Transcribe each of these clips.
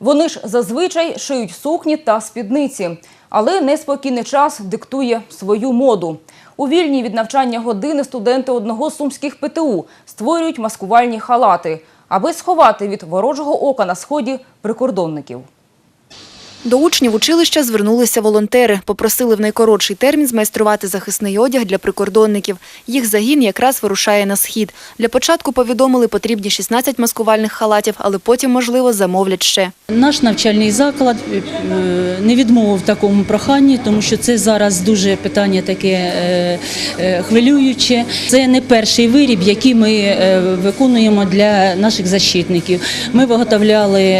Вони ж зазвичай шиють сукні та спідниці. Але неспокійний час диктує свою моду. У вільні від навчання години студенти одного з сумських ПТУ створюють маскувальні халати, аби сховати від ворожого ока на сході прикордонників. До учнів училища звернулися волонтери. Попросили в найкоротший термін змайструвати захисний одяг для прикордонників. Їх загін якраз вирушає на схід. Для початку повідомили потрібні 16 маскувальних халатів, але потім, можливо, замовлять ще. Наш навчальний заклад е, не відмовив такому проханні, тому що це зараз дуже питання таке е, е, хвилююче. Це не перший виріб, який ми виконуємо для наших защитників. Ми виготовляли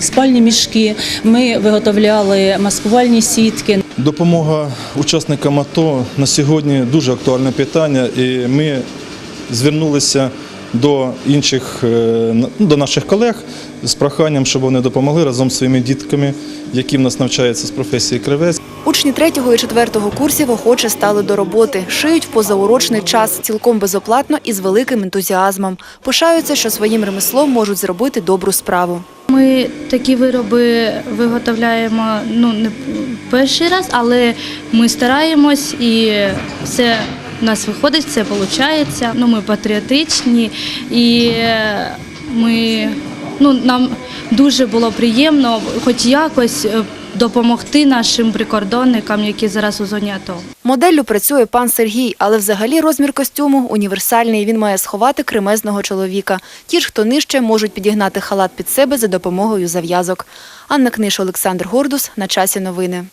спальні мішки, ми виготовляли маскувальні сітки. Допомога учасникам АТО на сьогодні дуже актуальне питання, і ми звернулися до інших, е, до наших колег з проханням, щоб вони допомогли разом з своїми дітками, які в нас навчаються з професії кривець. Учні третього і четвертого курсів охоче стали до роботи. Шиють в позаурочний час, цілком безоплатно і з великим ентузіазмом. Пишаються, що своїм ремеслом можуть зробити добру справу. Ми такі вироби виготовляємо ну не перший раз, але ми стараємось і все у нас виходить, все виходить. Ну, ми патріотичні і е, ми ну нам дуже було приємно, хоч якось е, допомогти нашим прикордонникам, які зараз у зоні АТО. Моделлю працює пан Сергій, але взагалі розмір костюму універсальний. Він має сховати кремезного чоловіка. Ті ж, хто нижче, можуть підігнати халат під себе за допомогою зав'язок. Анна Книш, Олександр Гордус. На часі новини.